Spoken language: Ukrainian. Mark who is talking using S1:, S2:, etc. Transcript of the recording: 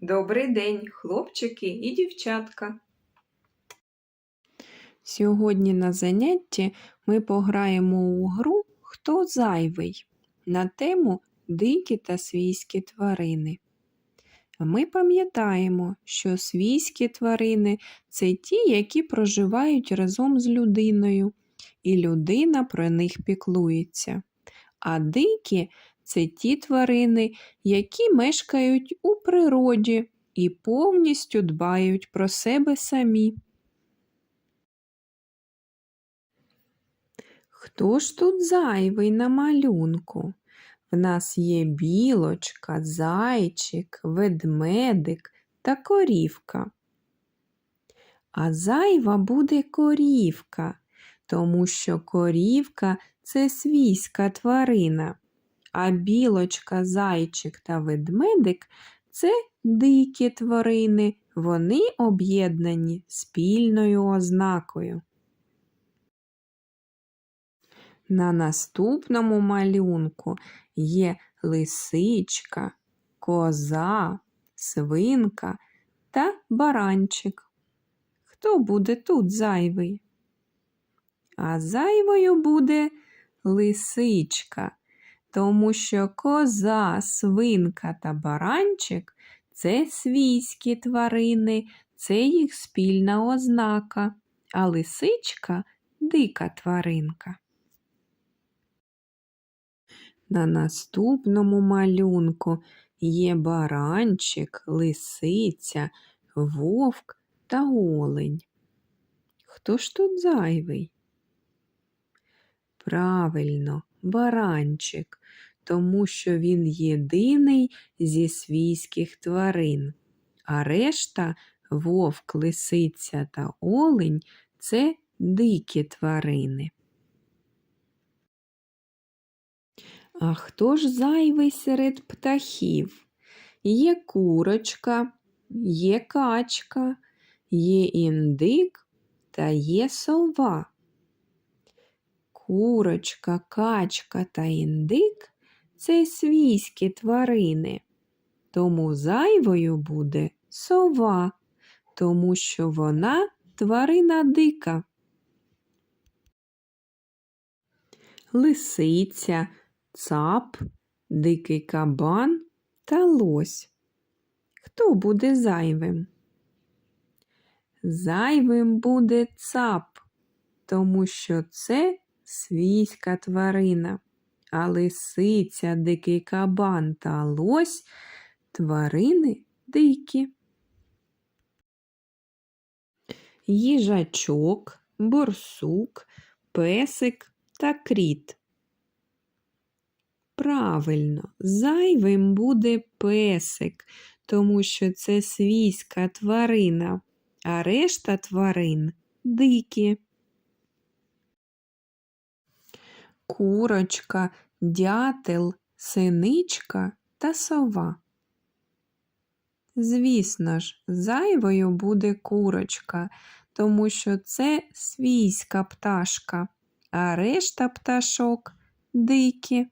S1: Добрий день, хлопчики і дівчатка.
S2: Сьогодні на занятті ми пограємо у гру Хто зайвий на тему Дикі та свійські тварини. Ми пам'ятаємо, що свійські тварини це ті, які проживають разом з людиною, і людина про них піклується. А дикі це ті тварини, які мешкають у природі і повністю дбають про себе самі. Хто ж тут зайвий на малюнку? В нас є білочка, зайчик, ведмедик та корівка. А зайва буде корівка, тому що корівка це свійська тварина, а білочка, зайчик та ведмедик це дикі тварини, вони об'єднані спільною ознакою. На наступному малюнку є лисичка, коза, свинка та баранчик. Хто буде тут зайвий? А зайвою буде лисичка, тому що коза, свинка та баранчик це свійські тварини, це їх спільна ознака, а лисичка дика тваринка. На наступному малюнку є баранчик, лисиця, вовк та олень. Хто ж тут зайвий? Правильно, баранчик, тому що він єдиний зі свійських тварин, а решта вовк, лисиця та олень це дикі тварини. А хто ж зайвий серед птахів? Є курочка, є качка, є індик та є сова. Курочка, качка та індик це свійські тварини, тому зайвою буде сова, тому що вона тварина дика. Лисиця, цап, дикий кабан та лось. Хто буде зайвим? Зайвим буде цап, тому що це свійська тварина, а лисиця, дикий кабан та лось тварини дикі. Їжачок, борсук, песик та кріт. Правильно, зайвим буде песик, тому що це свійська тварина, а решта тварин дикі. Курочка, дятел, синичка та сова. Звісно ж, зайвою буде курочка, тому що це свійська пташка, а решта пташок дикі.